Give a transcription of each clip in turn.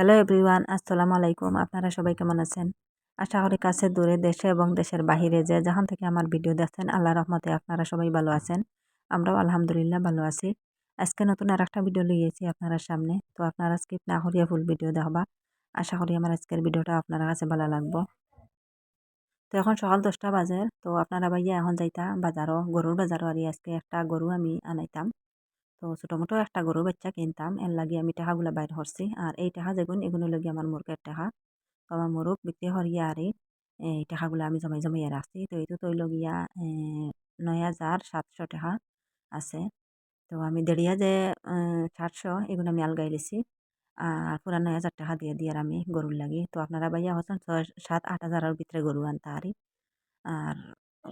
Hello everyone আসসালামু আলাইকুম। আপনারা সবাই কেমন আছেন? আশা করি কাছে দূরে দেশে এবং দেশের বাহিরে যে যেখান থেকে আমার ভিডিও দেখছেন আল্লাহ রহমতে আপনারা সবাই ভালো আছেন। আমরাও আলহামদুলিল্লাহ ভালো আছি। আজকে নতুন আর একটা ভিডিও লিয়েছি আপনারা সামনে। তো আপনারা স্কিপ না করিয়া ফুল ভিডিও দেখবা। আশা করি আমার আজকের ভিডিওটা আপনার কাছে ভালো লাগবো। তো এখন সকাল দশটা বাজে। তো আপনারা ভাইয়া এখন যাইতা, বাজারও, গরুর বাজারও আর আজকে একটা গরু আমি আনাইতাম। তো ছোটো মোটো একটা গরু বাচ্চা কিনতাম, এর লাগে আমি টাকাগুলো বাইর করছি। আর এই টাকা যেগুন এগুলো লাগে আমার মুরগের টাকা তো আমার মুরগ বিক্রি হরিয়া আর এই টাকাগুলো আমি জমাই জমাইয়া রাখছি। তো এইটো তৈল গিয়া নয় হাজার সাতশো টাকা আছে। তো আমি দেড়িয়া যে সাতশো এগুলো আমি আলগাই লিছি। আর পুরা নয় হাজার টাকা দিয়ে দিয়ে আমি গরুর লাগি। তো আপনারা বাইয়া হচ্ছেন ছয়, সাত, আট হাজারের ভিতরে গরু আনতে আরি। আর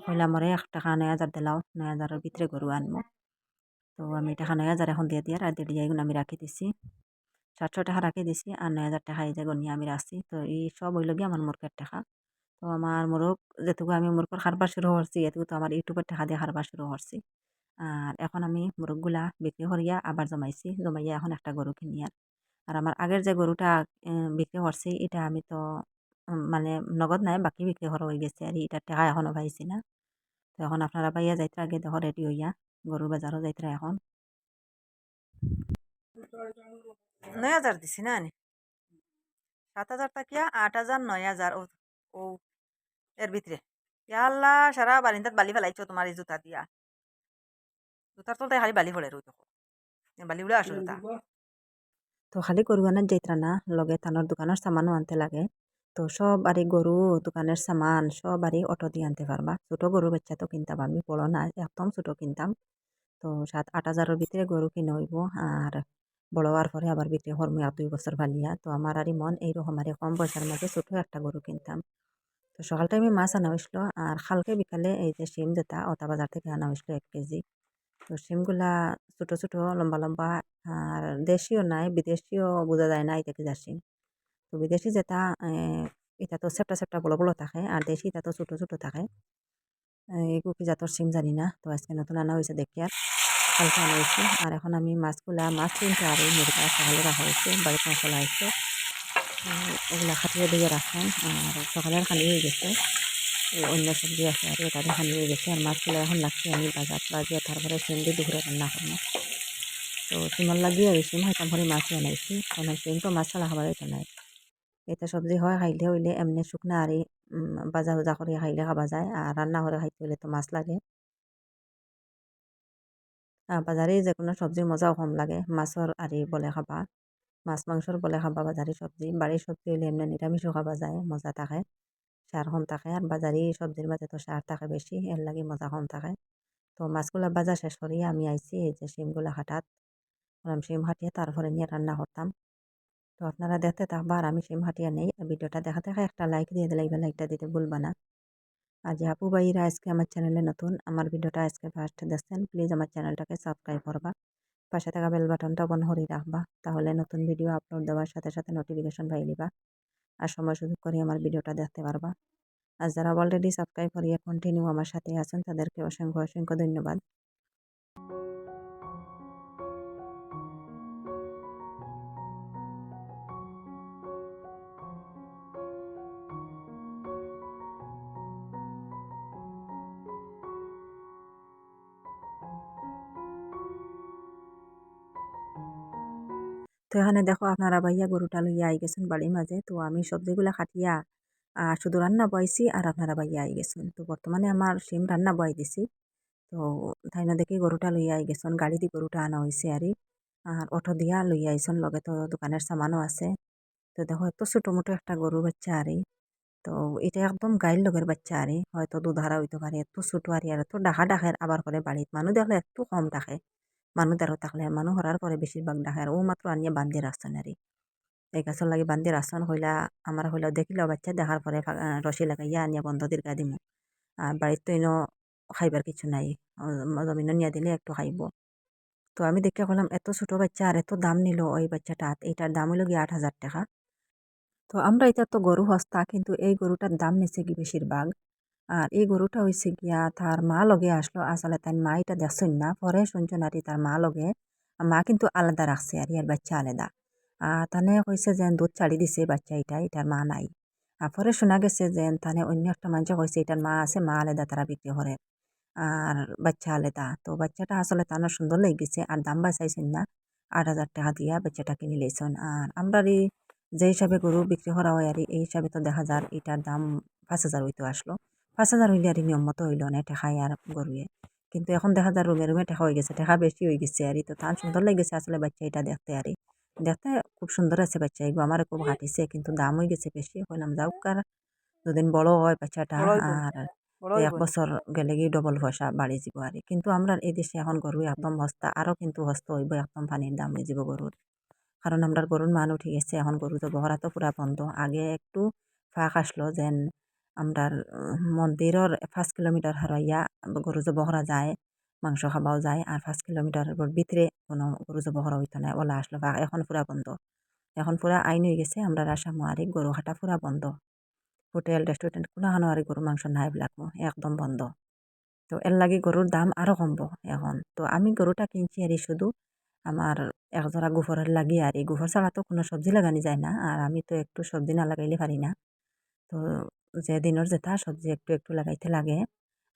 কইলা মরে এক টাকা নয় হাজার দিলাও, নয় হাজারের ভিতরে গরু আনব তো আমি টাকা নয় হাজার এখন দিয়ে দিয়ে আর দিয়ে এগুলো আমি রাখি দিছি। সাতশো টাকা রাখি দিছি, আর নয় হাজার টাকা এই যে গনিয়ে আমি রাখছি। তো এই সব হইল গিয়ে আমার মুরগের টাকা। তো আমার মোরগ, যেটুকু আমি মুরগের খারবার শুরু করছি, এটুকু তো আমার ইউটিউবের টাকা দিয়ে খারবার শুরু করছি। আর এখন আমি মুরগগুলা বিক্রি করিয়া আবার জমাইছি, জমাইয়া এখন একটা গরু কিনি আর। আর আমার আগের যে গরুটা বিক্রি করছি, এটা আমি তো মানে নগদ নাই, বাকি বিক্রি করা হয়ে গেছে আর, এটার টাকা এখনও পাইছি না। তো এখন আপনারা পাইয়া যাইতে আগে দেখো রেডি হইয়া। গরুর বাজারও যাইতে এখন। নয় হাজার দিছি না নি সাত হাজার টাকিয়া আট হাজার নয় হাজার ও ও এর ভিতরে। ইয়াল্লা সারা বারিন্দাত বালি ফেলাইছো তোমার এই জুতা দিয়া। জুতার তলতে খালি বালি ফলে রই দেখো বালি উড়ে আসো জুতা। তো খালি গরু আনার যাইত্রা না লগে তানোর দোকানের সামানও আনতে লাগে। তো সব আরে গরু দোকানের সামান সব আরে অটো দিয়ে আনতে পারবা। ছোটো গরু বাচ্চা তো কিনতাম আমি বড় না একদম ছোটো কিনতাম। তো সাত আট হাজারের ভিতরে গরু কিনে হইব। আর বড় হওয়ার পরে আবার বিক্রি করব আর দুই বছর ভালিয়া। তো আমার আর মন এইরকম, আর কম পয়সার মাঝে ছোটো একটা গরু কিনতাম। তো সকাল টাইমে মাছ আনা হয়েছিল আর খালকে বিকালে এই যে শিম যেটা, অতা বাজার থেকে আনা হয়েছিল এক কেজি। তো শিমগুলা ছোটো ছোটো, লম্বা লম্বা, আর দেশীয় নাই, বিদেশিও বোঝা যায় না এটা কি যার শিম। তো বিদেশি যেটা এটা তো সেপটা সেপটা বড় বড় থাকে, আর দেশি এটা তো ছোটো ছোটো থাকে। এগুলো কি জাতর সিম জানি না, তো আজকে নতুন আনা হয়েছে দেখি আর হালকা হয়েছে আর এখন আমি মাছগুলা মাছ কিনতে আর এই সকালে রাখা হয়েছে বাড়িতে মশলা হয়েছে। ওগুলা খাটিয়ে দিয়ে রাখেন আর সকালের খালি হয়ে গেছে। অন্য সবজি আছে আর তাদের খালি হয়ে গেছে। আর মাছগুলো এখন লাগছে আমি বাজার বাজিয়ে তারপরে দিয়ে দুপুরে রান্না করব। তো সিমার লাগিয়ে আর সিম হয়তো মাছ বানাইছি কারণ সিম তো মাছ ছাড়া খাবার নাই এটা সবজি হয়, খাইলে হইলে এমনি শুকনা আর বাজা উজা করে খাইলে খাবা যায়। আর রান্না করে খাইতে হলে তো মাছ লাগে। বাজারে যে কোনো সবজির মজাও কম লাগে। মাছর আরি বলে খাবা, মাছ মাংসর বলে খাবা বাজারি সবজি বাড়ির সবজি হলে এমনি নিরামিষও খাবা যায়, মজা থাকে। সার কম থাকে আর বাজারি সবজির মাঝে তো সার থাকে বেশি এর লাগে মজা কম থাকে। তো মাছগুলা বাজা শেষ করিয়ে আমি আইছি এই যে শিমগুলা হাঁটাত। শিম হাঁটিয়ে তারপরে নিয়ে রান্না করতাম তো আপনারা দেখতে থাকবা আর আমি সিম হাটিয়া নেই ভিডিওটা দেখা দেখা একটা লাইক দিয়ে দিলে লাইকটা দিতে ভুলবা না। আর যে আপু ভাইরা আজকে আমার চ্যানেলে নতুন, আমার ভিডিওটা আজকে ফার্স্ট দেখছেন প্লিজ আমার চ্যানেলটাকে সাবস্ক্রাইব করবা। পাশে থাকা বেল বাটনটা বন্ধ করে রাখবা, তাহলে নতুন ভিডিও আপলোড দেওয়ার সাথে সাথে নোটিফিকেশন পাই নিবা। আর সময় সুযোগ করে আমার ভিডিওটা দেখতে পারবা। আর যারা অলরেডি সাবস্ক্রাইব করিয়া কন্টিনিউ আমার সাথে আছেন, তাদেরকে অসংখ্য অসংখ্য ধন্যবাদ। তো এখানে দেখো আপনারা ভাইয়া গরুটা লইয়া আই গেছেন বাড়ির মাঝে। তো আমি সবজিগুলা খাটিয়া শুধু রান্না বয়সি আর আপনারা ভাইয়া আই গেছেন। তো বর্তমানে আমার সিম রান্না বয় দিছি। তো তাই না দেখি গরুটা লইয়া আই গেছেন, গাড়ি দিয়ে গরুটা আনা হয়েছে আর আর অটো দিয়া লইয়া আইসন লগে তো দোকানের সামানও আছে। তো দেখো এত ছোটো মোটো একটা গরু বাচ্চা আর তো এটা একদম গাইর লগের বাচ্চা আর হয়তো দুধারা হইতে পারে, এত ছোটো আর এত ডাকা ডাকের আবার করে বাড়িত মানুষ দেখলে এত কম ডাকে মানুহ দ্বারা থাকলে মানুহ হরার পরে বেশিরভাগ ডাকে আর ও মাত্র আনিয়ে বান্ধি রাখছেন আর এই গাছের লাগে বান্ধি রাখছেন হইলা, আমার হইলা দেখিল বাচ্চা, দেখার পরে রসি লাগাইয়া আনিয়া বন্ধ দিরকা দিমু। আর বাড়ির তো এনো খাইবার কিছু নাই জমিন নিয়ে দিলে একটু খাইব। তো আমি দেখে বললাম এত ছোট বাচ্চা আর এত দাম নিল ওই বাচ্চাটা, এইটার দাম হইল গিয়ে আট হাজার টাকা। তো আমরা এটা তো গরু হস্তা, কিন্তু এই গরুটার দাম নিছে কি বেশিরভাগ? আর এই গরুটা হয়েছে গিয়া তার মা লগে আসলো, আসলে তাই মা এটা দেখছেন না, পরে শুনছেন আর তার মা লগে, মা কিন্তু আলাদা রাখছে আর ইয়ার বাচ্চা আলাদা। আর তানে কইছে যে দুধ ছাড়ি দিছে বাচ্চা এটা এটার মা নাই। পরে শোনা গেছে যে তানে অন্য একটা মানুষ কইছে এটার মা আছে, মা আলাদা তারা বিক্রি করে, আর বাচ্চা আলাদা। তো বাচ্চাটা আসলে তানোর সুন্দর লেগেছে, আর দাম বাঁচাইছেন না, আট হাজার টাকা দিয়া বাচ্চাটা কিনে লইছেন। আর আমরা যে হিসাবে গরু বিক্রি করা হয় আর এই হিসাবে তো দেখা যার এটার দাম পাঁচ হাজার হইতে আসলো। পাঁচ হাজার হইলে আর নিয়ম মতো হইল না টেকাই আর গরুয়ে। কিন্তু এখন দেখা যায় রুমে রুমে টেকা হয়ে গেছে টেকা বেশি হয়ে গেছে আর তো তার সুন্দর লেগেছে আসলে বাচ্চা এটা দেখতে আর দেখতে খুব সুন্দর আছে বাচ্চা এগুলো আমার খুব হাঁটিছে কিন্তু দাম হয়ে গেছে বেশি। কইলাম যাও কার দুদিন বড় হয় বাচ্চাটা আর এক বছর গেলে গিয়ে ডবল পয়সা বাড়ি যাব আর কিন্তু আমরা এই দেশে এখন গরু একদম হস্তা আরও কিন্তু হস্ত হইব একদম পানির দাম হয়ে যাব গরুর। কারণ আমরা গরুর মান উঠে গেছে এখন গরু তো বহরা তো পুরা বন্ধ। আগে একটু ফাঁক আসলো যেন আমরার মন্দিরের পাঁচ কিলোমিটার হারাইয়া গরু বহরা যায়, মাংস খাবাও যায় আর পাঁচ কিলোমিটার ভিতরে কোনো গরু যে বহরা হইতো না ওলা আসলো ফাঁক এখন পুরা বন্ধ। এখন পুরা আইন হয়ে গেছে, আমরা রাসা মারি গরু হাঁটা পুরা বন্ধ। হোটেল রেস্টুরেন্ট কোনোখানো আর গরু মাংস নাই বিলাকো, একদম বন্ধ। তো এর লাগে গরুর দাম আরও কমবো এখন। তো আমি গরুটা কিনছি আর শুধু আমার একজোড়া গোফরের লাগি আর এই গোফর ছাড়া তো কোনো সবজি লাগানি যায় না আর আমি তো একটু সবজি না লাগাইলে পারি না। তো যে দিনের যেটা সবজি একটু একটু লাগাইতে লাগে।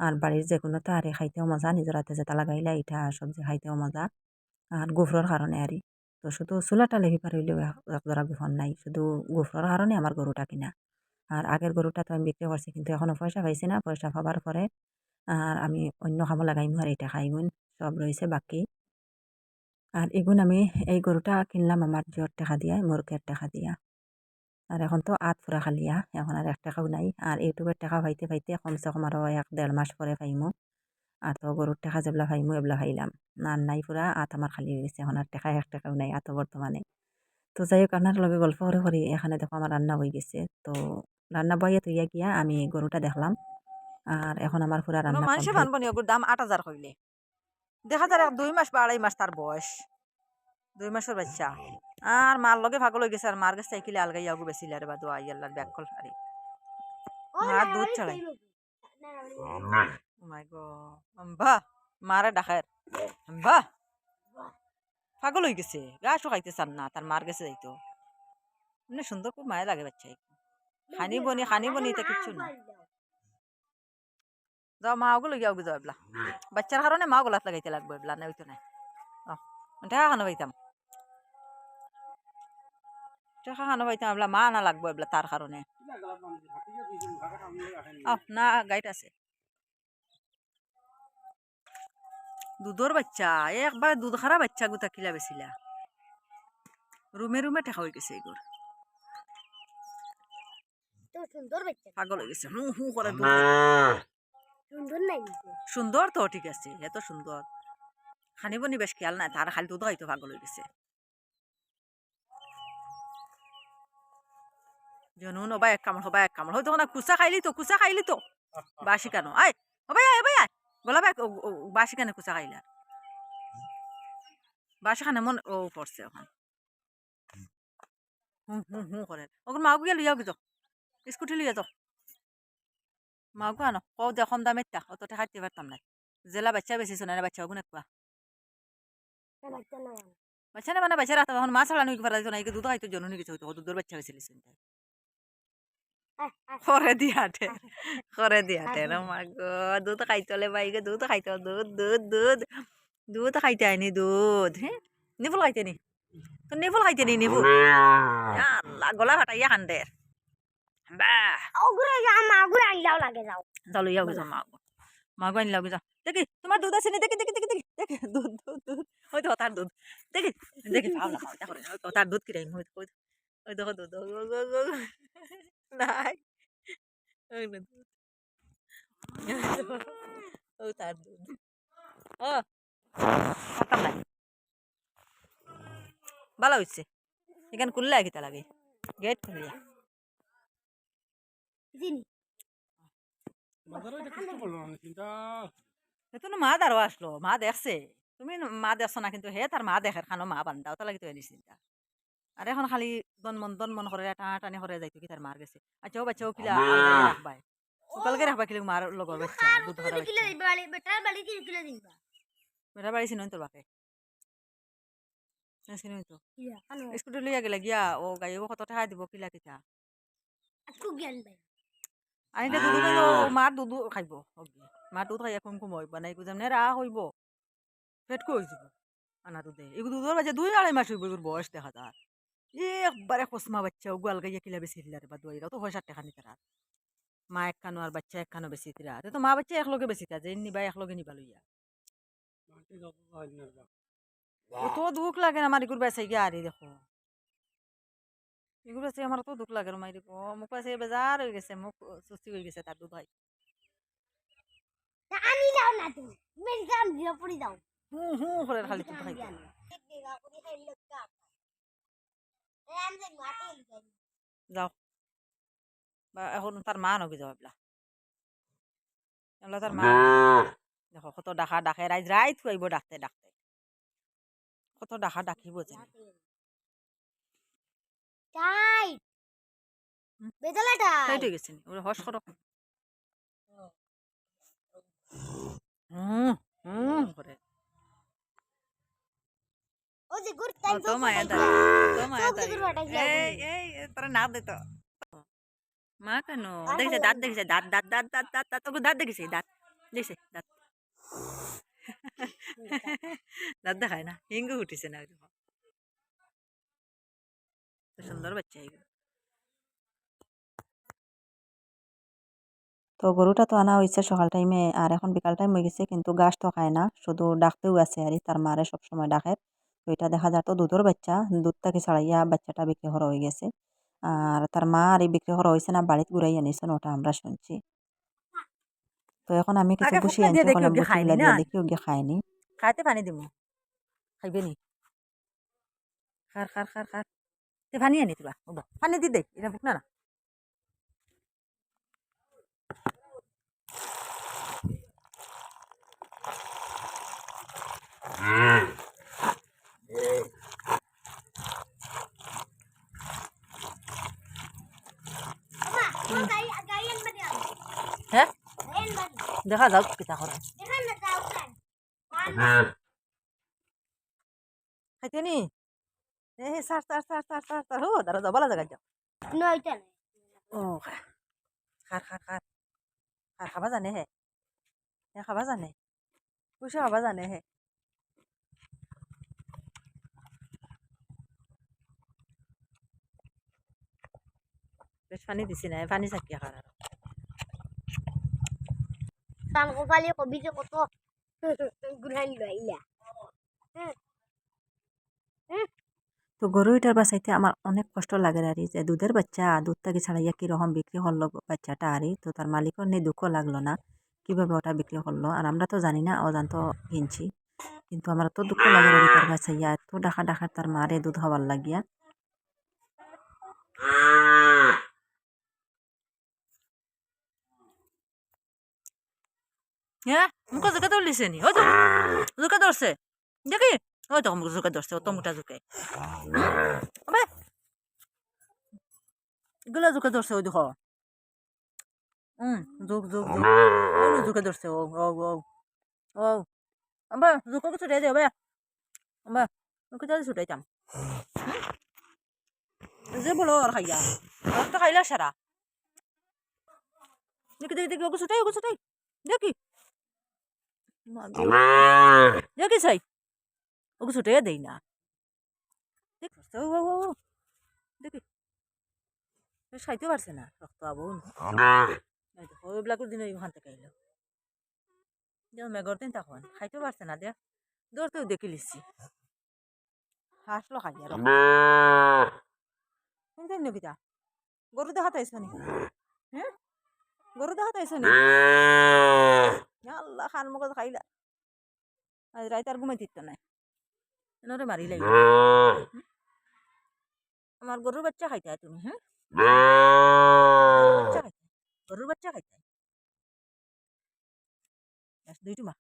আর বাড়ির যে কোনো তারে খাইতেও মজা নিজের হাতে যেটা লাগাইলে এটা সবজি খাইতেও মজা। আর গোফরের কারণে আর তো শুধু চুলাটা লেগে পারিলেও একজোড়া গোফর নাই। শুধু গোফরের কারণে আমার গরুটা কিনা। আর আগের গরুটা তো আমি বিক্রি করছি কিন্তু এখনও পয়সা পাইছি না। পয়সা পাবার পরে আর আমি অন্য খামো লাগাইমু আর এটা খাইমুন সব রয়েছে বাকি। আর এগুন আমি এই গরুটা কিনলাম আমার জ্বর টাকা দিয়া মুরগের টাকা দিয়া। আর এখন তো আট ফুরা খালিয়া এখন আর এক টাকাও নাই। আর ইউটিউবের টাকা পাইতে পাইতে কমসে কম আরও এক দেড় মাস পরে পাইমু। আর তো গরুর টাকা যেগুলা পাইমু এগুলা খাইলাম আর নাই ফুরা আট আমার খালি হয়ে গেছে। এখন আর টাকা এক টাকাও নাই আত বর্তমানে। তো যাই হোক আপনার লগে গল্প করে করি এখানে দেখো আমার রান্না হয়ে গেছে। তো রান্না বইয়ে তুইয়া গিয়া আমি গরুটা দেখলাম। আর এখন আমার পুরা রান্না মানুষে মানব ওগুর দাম আট হাজার কইলে। দেখা যায় দুই মাস বা আড়াই মাস তার বয়স। দুই মাসের বাচ্চা। আর মার লগে ভাগ লই গেছে আর মার গেছে সাইকেলে আলগাই আগু বেশিলে আরে বা দোয়া আল্লাহর ব্যাগ কল আরে মার দুধ ছাড়াই ও মাই গড আম্বা মারে ডাকার আম্বা পাগল হয়ে গেছে গাছও খাইতে চান না তার মার গেছে যাইতো। মানে সুন্দর খুব মায়া লাগে বাচ্চাই খানি বনি খানি বনি তা কিচ্ছু না। যাও মা ওগুলো গিয়া ওগুলো যাও এবলা। বাচ্চার কারণে মা গোলাত লাগাইতে লাগবে এবলা না ওইতো নাই টাকা খানো পাইতাম টাকা খানো পাইতাম এবলা মা আনা লাগবো এবলা তার কারণে। না গাইড আছে। দুধর বাচ্চা একবার দুধ খারা বাচ্চা গুতা কিলা বেছিলা রুমে রুমে টেকা হয়ে গেছে এগুর তো সুন্দর পাগল হয়ে গেছে হু হু করে দুধ সুন্দর নাই সুন্দর তো ঠিক আছে এত সুন্দর খানি বনি বেশ খেয়াল নাই তার খালি দুধ হয়তো পাগল হয়ে গেছে। জনুন ওবা এক কামড় হবা এক কামড় হয়তো না কুচা খাইলি তো কুচা খাইলি তো বাসি কেন আয় ওবাই আয় ওবাই আয় গোলা বাই বাসি কেন কুচা খাইলা বাসি খানে মন ও পড়ছে ওখান হুম হুম হুম করে ওগুলো মাগু গিয়ে লিয়াও গিয়ে স্কুটি লিয়ে যাও মাগু আনো কও দে কম দামের টা অত টাকা দিতে পারতাম না জেলা বাচ্চা বেশি শোনা বাচ্চা ওগুলো একবা বাচ্চা না বাচ্চা না মানে বাচ্চা রাখতে এখন মাছ কি পারা না দুধ হয়তো জননী কিছু হইতো দুধের বাচ্চা বেশি করে দিয়াতে করে দিয়াতে না মাগো দুধ খাইতলে বাইকে দুধ খাইতো দুধ দুধ দুধ দুধ খাইতে আইনি দুধ হ্যাঁ নিফুল খাইতে নি তো নিফুল খাইতে নি আল্লাহ গলা ফাটাইয়া কান্দে বাহ ওগুলো আমা ওগুলো আইলাও লাগে যাও চলো ইয়া গেছো মাগো মাগো আনি লাগো যাও দেখি তোমার দুধ আছে নি দেখি দেখি দেখি দেখি দেখি দুধ দুধ দুধ ওই তো তার দুধ দেখি দেখি পাও না পাও দেখো তার দুধ কিরাই ওই দেখো দুধ নাই ওই না দুধ ও তার দুধ ও খতম নাই ভালো হইছে এখানে খুললে আগে লাগে গেট তো মা দারও আসলো মা দেখছে তুমি ন- মা দেখছ না কিন্তু হে তার মা দেখার খানো মা বান্ধাও তো লাগিতে এনে চিন্তা আর এখন খালি দন মন দন মন করে টানা টানি করে যাইতো কি তার মার গেছে আচ্ছা ও বাচ্চা ও কিলা রাখবাই সকালকে রাখবা কিলে মার লগর বাচ্চা দুধ ধরা কিলো বাচ্চা বেটার বাড়ি কি কিলো দিবা বেটা বাড়ি চিনন তোর বাপে চিনি তো স্কুটি লইয়া গেলে গিয়া ও গাইও কত টাকা দিব কিলা কিতা। আকু জ্ঞান ভাই আনিতে দুধু খাইব মার দুধু খাইব মার দুধ খাইয়া কুম কুম হইব না এগুলো যেমন রা হইব। পেটকু হয়ে যাব। আনা দুধে এগুলো দুধের বাজে দুই আড়াই মাস হইব বয়স দেখা যার একবারে কসমা বাচ্চা গোয়াল গাইয়া কিলা বেশি দিলারে বা দুয়াইরা তো পয়সা টাকা নিতে রাত মা একখানো আর বাচ্চা একখানো বেশি দিরা তো মা বাচ্চা একলগে বেশি তা যে নিবা একলগে নিবা লইয়া কত দুঃখ লাগে না আমার এগুলো বেসাই গিয়ে আরে দেখো এগুলো বেসাই আমার তো দুঃখ লাগে রে মাইরি গো মুখ বেসাই বেজার হয়ে গেছে মুখ সুস্থি হয়ে গেছে তার দুধ ভাই তা আনি যাও না তুমি মেরি কাম দিয়া পড়ি দাও হু হু করে খালি দুধ খাইতে যাও। বা এখন তার মা নগে যাও এবলা এবলা তার মা দেখো কত ডাকা ডাকে রাইজ রাইত খুয়াইব ডাকতে ডাকতে কত ডাকা ডাকিব যে তাই বেদলাটা ওরা হস করো হুম হুম করে ও যে গুড় ও তাই তো মায়া দাঁড়ি তো মায়া চোখ দাঁড়ি দিয়ে বাটা গিয়া এই এই এই, তোরা না দে তো মা কেন দেখছে দাঁত দেখছে দাঁত দাঁত দাঁত দাঁত দাঁত দাঁত তোকে দাঁত দেখেছে দাঁত দেখছে দাঁত দাঁত দেখায় না হিঙ্গু উঠিছে না সুন্দর বাচ্চা এগুলো তো গরুটা তো আনা হয়েছে সকাল টাইমে আর এখন বিকাল টাইম হয়ে গেছে কিন্তু ঘাস তো খায় না শুধু ডাকতেও আছে আর তার মারে সবসময় ডাকে তো এটা দেখা যায় তো দুধের বাচ্চা দুধ থেকে ছাড়াইয়া বাচ্চাটা বিক্রি করা হয়ে গেছে। আর তার মা আর এই বিক্রি করা হয়েছে না বাড়িতে ঘুরাই আনিছেন ওটা আমরা শুনছি। তো এখন আমি কিছু বসি দিয়ে দেখি ওকে খায়নি বসিগুলা দিয়ে না? দেখি ওকে খায়নি খাইতে পানি দিমু খাইবে নি? খার খার খার খার। তে পানি আনি তোরা ওবা পানি দি দে এটা বুক না। না মা গাই গাইন বাড়ি আনো হ্যাঁ গাইন বাড়ি দেখা যাও কিতা করে দেখান না যাও নি এ সার সার সার সার সার সার হো দাঁড়া যাও বলা জায়গা যাও নয়টা নাই ও খার খার খার খার খাবা জানে হে হে খাবা জানে পয়সা খাবা জানে হে বেশ পানি দিছি না পানি চাকিয়া খার আর তাম কপালি কবি যে কত তো গরু বাসাইতে আমার অনেক কষ্ট লাগে আর যে দুধের বাচ্চা দুধ থেকে ছাড়াইয়া কীরকম বিক্রি করল বাচ্চাটা আরই তো তার মালিকও নেই দুঃখ লাগল না। কীভাবে ওটা বিক্রি করল আর আমরা তো জানি না অজান্ত কিনছি কিন্তু আমার তো দুঃখ লাগে আর তার বাসাইয়া এত ডাকা ডাকা তার মারে দুধ হবার লাগিয়া। হ্যাঁ মুখে জোকে ধরলিছে নি ওই তো জোকে ধরছে দেখি ওই তো মুখ জোকে ধরছে অত মোটা জোকে এগুলা জোকে ধরছে ওই দেখো হুম জোক জোক জোক জোকে ধরছে ও ও ও ও খাইয়া আর খাইলা সারা দেখি দেখি দেখি ওকে ছুটাই ওকে ছুটাই দেখি দেখি চাই ওকে ছুটে দেই না দেখ দেখি খাইতে পারছে না রক্ত দেখো ওইবিলাকর দিন ওইখান থেকে এলো যেমন মেঘর দিন তখন খাইতে পারছে না দেখ দৌড়তেও দেখি লিছি হাসলো খাইয়া রক্ত শুনছেন নকিতা গরু দেখাতে আইসো নি হ্যাঁ গরু দেখাতে আইসো নি আল্লাহ খান মগজ খাইলা আজ রাইত আর ঘুমাই দিত নাই এনরে মারি লাগি আমার গরুর বাচ্চা খাইতে তুমি হ্যাঁ গরুর বাচ্চা খাইতে দুইটো মা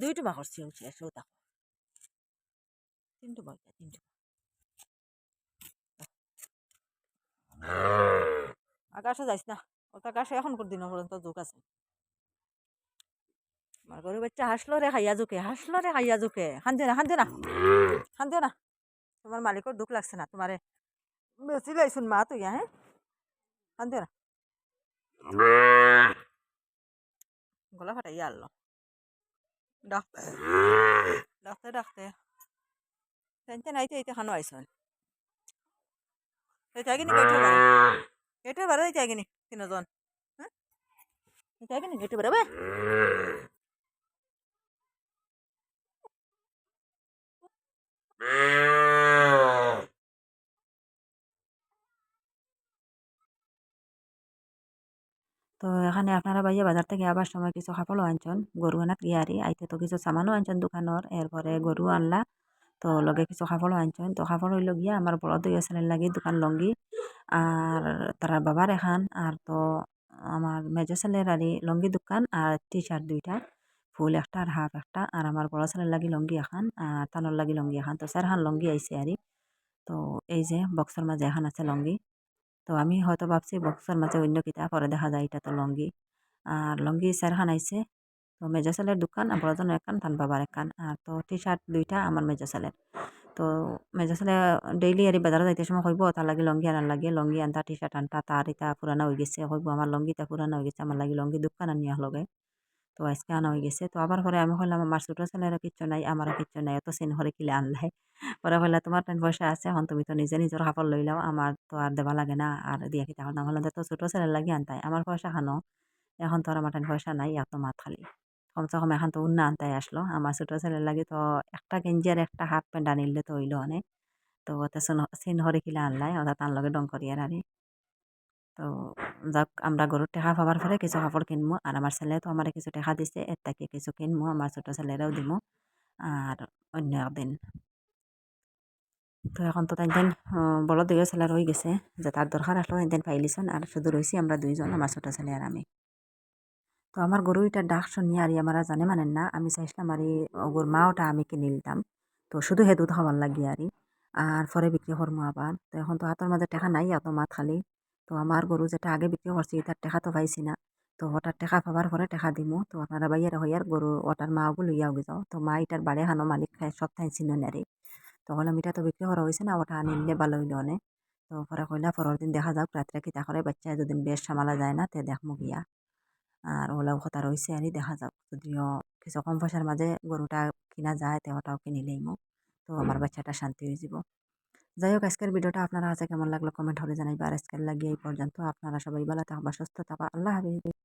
দুইটো মা করছি উঠি দেখো তিনটো মা তিনটো আকাশে যাইস না ওটা আকাশে এখন করে দিন পর্যন্ত জোক আছে আমার গরু বাচ্চা হাসলো রে খাইয়া জুকে হাসলো রে খাইয়া জুকে। খান্দিও না খান্দিও না। খান্দিও না। তোমার মালিকর দুঃখ লাগছে না তোমারে বেশি লাইছুন মা তুই হ্যাঁ খান্দিও না। গলা ফাটাইয়া আনলো ডাক্তার ডাক্তার ডাক্তার টেনশন আইতে আইতে খানো আইসন এটা গিনি গেটের বারে গেটের বারে যাই গিনি তিনজন? হ্যাঁ এটা গিনি গেটের বারে তো এখানে আপনারা বাইয়া বাজার থেকে আবার সময় কিছু কাপড়ও আনছন। গরু আনাত গিয়ারি আইতে তো কিছু সামানও আনছন দোকানের, এরপরে গরু আনলা, তো লগে কিছু কাপড়ও আনছন। তো কাপড় হইল গিয়া আমার বড় দুই ছেলের লাগি দোকান লঙ্গি, আর তার বাবার এখান, আর তো আমার মেজো ছেলের আর লঙ্গি দোকান, আর টি শার্ট দুইটা। ফুল একটা আর হাফ একটা, আর আমার বড় ছেলের লাগি লঙ্গি এখান, আর তানোর লাগি লঙ্গি এখান। তো হান লঙ্গি আইছে আরি তো এই যে বক্সের মাঝে এখন আছে লঙ্গি। তো আমি হয়তো ভাবছি বক্সের মাঝে অন্য কিতা পরে দেখা যায় এটা তো লঙ্গি। আর লঙ্গি স্যারখান আইছে। তো মেজো ছেলের দোকান, আর বড়জনের একান তান বাবার একান আর তো টি শার্ট দুইটা আমার মেজো ছেলের। তো মেজো ছেলে ডেইলি আর বাজারে যাইতে সময় কইব তার লাগে লঙ্গি আনার লাগে, লঙ্গি আনতা টি শার্ট আনতা, তার ইতা পুরানা হয়ে গেছে কইব আমার লঙ্গিটা পুরানা হয়ে গেছে, আমার লাগে লঙ্গি দোকান আনিয়া লগে তো আজকে আনা হয়ে গেছে। তো আবার পরে আমি কইলাম আমার ছোটো ছেলেরও কিচ্ছু নাই, আমারও কিচ্ছু নাই এত সিন হরে কিলে আনলাই পরে কইলা তোমার টাইম পয়সা আছে, এখন তুমি তো নিজে নিজের কাপড় লই লাও, আমার তো আর দেবা লাগে না, আর দিয়া কি তখন হলাম তো ছোটো ছেলের লাগি আনতাই, আমার পয়সা খানো এখন তো আর আমার টাইম পয়সা নাই, এত মাত খালি কমসে কম এখন তো উন্না আনতাই আসলো, আমার ছোটো ছেলের লাগি তো একটা গেঞ্জি আর একটা হাফ প্যান্ট আনিলে তো হইল অনেক। তো ওতে সিন হরে কিলে আনলাই ওটা তার লগে ডং করিয়ার আনি তো যাক, আমরা গরুর টেকা পাবার পরে কিছু কাপড় কিনবো আর আমার ছেলে তো আমার কিছু টেকা দিছে এর থেকে কিছু কিনবো আমার ছোটো ছেলেরাও দিমু আর অন্য একদিন তো এখন তো তাই দিন বড় দুইও ছেলে রয়ে গেছে, যে তার দরকার আসলো তাই দিন পাইলিছন আর শুধু রয়েছি আমরা দুইজন আমার ছোটো ছেলে আর আমি। তো আমার গরু এটা ডাক শুনিয়ে আর আমরা জানে মানেন না, আমি চাইছিলাম আর ওগুর মাওটা আমি কিনে নিতাম তো শুধু হে দুধ খাবার লাগি আর আর পরে বিক্রি করব আবার তো এখন তো হাতের মাঝে টেকা নাই এত মাত খালি। তো আমার গরু যেটা আগে বিক্রি করছি তার টেকা তো পাইছি না। তো ওটার টেকা পাবার পরে টেকা দিমু। তো আপনারা বাইয়ের হইয়ার গরু ওটার মাও লইয়াও যাও। তো মা এটার বাড়ে হানো মালিক খায় সব ঠাই চিনো নারে তো বললাম এটা তো বিক্রি করা হয়েছে না ওটা আনিলে ভালো হইল অনেক তো পরে কইলা পরের দিন দেখা যাক রাত্রে কিতা করে বাচ্চা যদি বেশ সামালা যায় না, তে দেখমু গিয়া আর ওলাও কথা রয়েছে আর দেখা যাক যদিও কিছু কম পয়সার মাঝে গরুটা কিনা যায়, তে ওটাও কিনি লইমু তো আমার বাচ্চাটা শান্তি হয়ে যাব। যাই হোক আজকের ভিডিওটা আপনারা আছে কেমন লাগল? কমেন্ট হলে জানাইবা। আর আজকের লাগিয়ে এই পর্যন্ত। আপনারা সবাই ভালো থাকবা, সুস্থ থাকা আল্লাহ হাফিজ।